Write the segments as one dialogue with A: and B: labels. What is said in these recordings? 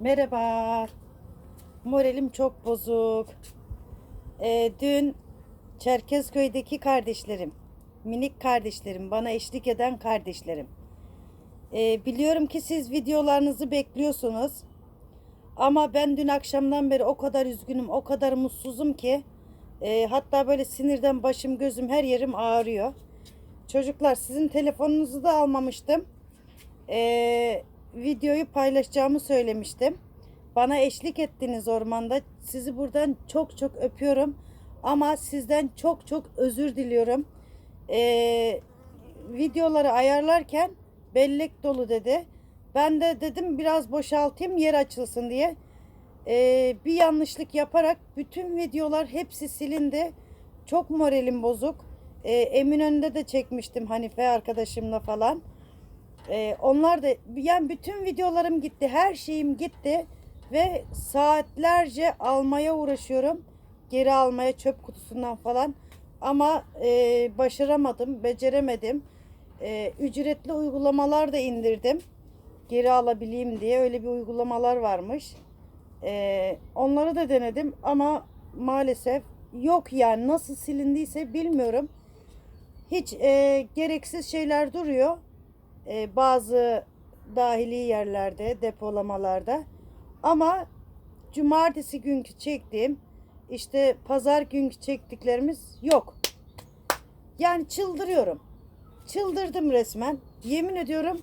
A: Merhaba. Moralim çok bozuk. Ee, dün Çerkezköy'deki kardeşlerim, minik kardeşlerim, bana eşlik eden kardeşlerim. Ee, biliyorum ki siz videolarınızı bekliyorsunuz. Ama ben dün akşamdan beri o kadar üzgünüm, o kadar mutsuzum ki. e, hatta böyle sinirden başım, gözüm, her yerim ağrıyor. Çocuklar sizin telefonunuzu da almamıştım. Ee, videoyu paylaşacağımı söylemiştim. Bana eşlik ettiniz ormanda. Sizi buradan çok çok öpüyorum. Ama sizden çok çok özür diliyorum. Ee, videoları ayarlarken bellek dolu dedi. Ben de dedim biraz boşaltayım yer açılsın diye. Ee, bir yanlışlık yaparak bütün videolar hepsi silindi. Çok moralim bozuk. Ee, Eminönü'nde de çekmiştim Hanife arkadaşımla falan. Ee, onlar da yani bütün videolarım gitti. Her şeyim gitti. Ve saatlerce almaya uğraşıyorum. Geri almaya çöp kutusundan falan. Ama e, başaramadım, beceremedim. E, ücretli uygulamalar da indirdim. Geri alabileyim diye öyle bir uygulamalar varmış. E, onları da denedim ama maalesef yok yani nasıl silindiyse bilmiyorum. Hiç e, gereksiz şeyler duruyor e, bazı dahili yerlerde, depolamalarda. Ama cumartesi günkü çektiğim, işte pazar günkü çektiklerimiz yok. Yani çıldırıyorum. Çıldırdım resmen. Yemin ediyorum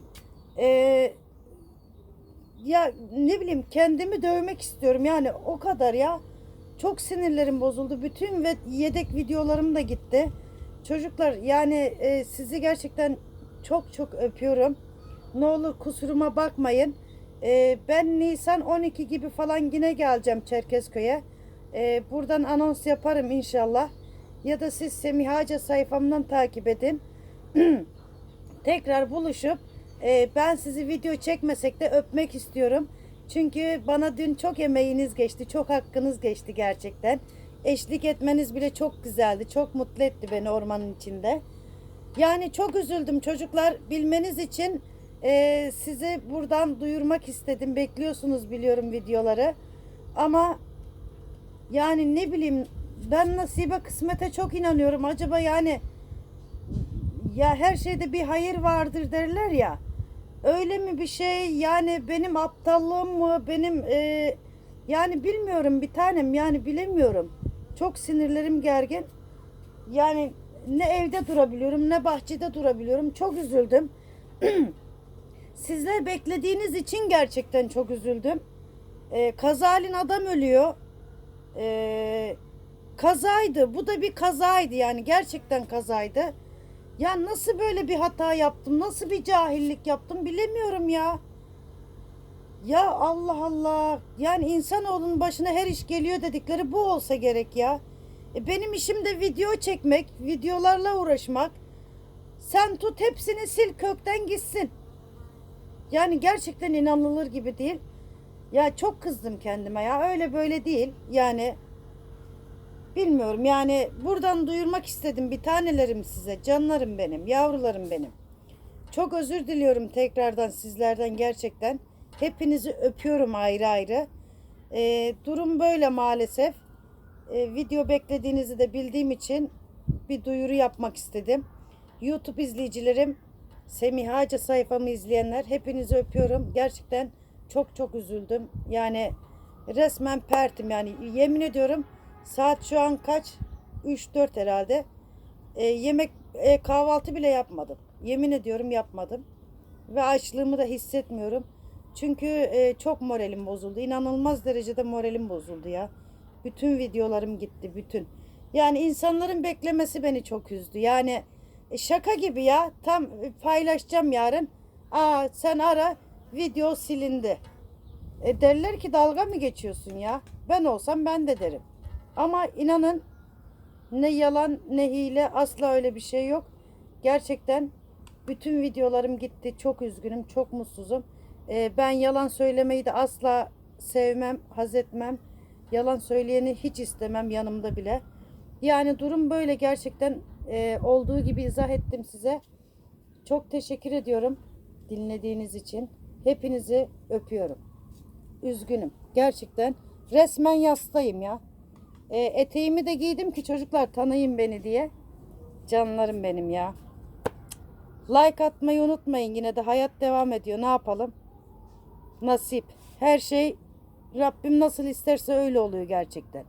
A: e, ya ne bileyim kendimi dövmek istiyorum. Yani o kadar ya. Çok sinirlerim bozuldu. Bütün ve yedek videolarım da gitti. Çocuklar yani e, sizi gerçekten çok çok öpüyorum. Ne olur kusuruma bakmayın. Ee, ben Nisan 12 gibi falan yine geleceğim Çerkezköy'e. Ee, buradan anons yaparım inşallah. Ya da siz Semihaca sayfamdan takip edin. Tekrar buluşup e, ben sizi video çekmesek de öpmek istiyorum. Çünkü bana dün çok emeğiniz geçti. Çok hakkınız geçti gerçekten. Eşlik etmeniz bile çok güzeldi. Çok mutlu etti beni ormanın içinde. Yani çok üzüldüm çocuklar. Bilmeniz için e, size buradan duyurmak istedim. Bekliyorsunuz biliyorum videoları. Ama yani ne bileyim ben nasibe kısmete çok inanıyorum. Acaba yani ya her şeyde bir hayır vardır derler ya. Öyle mi bir şey yani benim aptallığım mı benim e, yani bilmiyorum bir tanem yani bilemiyorum. Çok sinirlerim gergin. Yani ne evde durabiliyorum ne bahçede durabiliyorum. Çok üzüldüm. Sizler beklediğiniz için gerçekten çok üzüldüm. Ee, kazalin adam ölüyor. Ee, kazaydı. Bu da bir kazaydı yani gerçekten kazaydı. Ya nasıl böyle bir hata yaptım? Nasıl bir cahillik yaptım bilemiyorum ya. Ya Allah Allah. Yani insanoğlunun başına her iş geliyor dedikleri bu olsa gerek ya. E benim işim de video çekmek, videolarla uğraşmak. Sen tut hepsini sil kökten gitsin. Yani gerçekten inanılır gibi değil. Ya çok kızdım kendime ya. Öyle böyle değil. Yani bilmiyorum yani buradan duyurmak istedim bir tanelerim size. Canlarım benim, yavrularım benim. Çok özür diliyorum tekrardan sizlerden gerçekten. Hepinizi öpüyorum ayrı ayrı. Ee, durum böyle maalesef. Ee, video beklediğinizi de bildiğim için bir duyuru yapmak istedim. YouTube izleyicilerim, Semihaca sayfamı izleyenler hepinizi öpüyorum. Gerçekten çok çok üzüldüm. Yani resmen pertim yani yemin ediyorum saat şu an kaç? 3-4 herhalde. Ee, yemek e, kahvaltı bile yapmadım. Yemin ediyorum yapmadım. Ve açlığımı da hissetmiyorum. Çünkü e, çok moralim bozuldu. İnanılmaz derecede moralim bozuldu ya. Bütün videolarım gitti bütün. Yani insanların beklemesi beni çok üzdü. Yani e, şaka gibi ya. Tam paylaşacağım yarın. Aa sen ara video silindi. E derler ki dalga mı geçiyorsun ya? Ben olsam ben de derim. Ama inanın ne yalan ne hile asla öyle bir şey yok. Gerçekten bütün videolarım gitti. Çok üzgünüm, çok mutsuzum. E, ben yalan söylemeyi de asla sevmem, haz etmem. Yalan söyleyeni hiç istemem yanımda bile. Yani durum böyle gerçekten e, olduğu gibi izah ettim size. Çok teşekkür ediyorum dinlediğiniz için. Hepinizi öpüyorum. üzgünüm. Gerçekten resmen yastayım ya. E, eteğimi de giydim ki çocuklar tanıyın beni diye. Canlarım benim ya. Like atmayı unutmayın yine de hayat devam ediyor. Ne yapalım? Nasip. Her şey Rabbim nasıl isterse öyle oluyor gerçekten.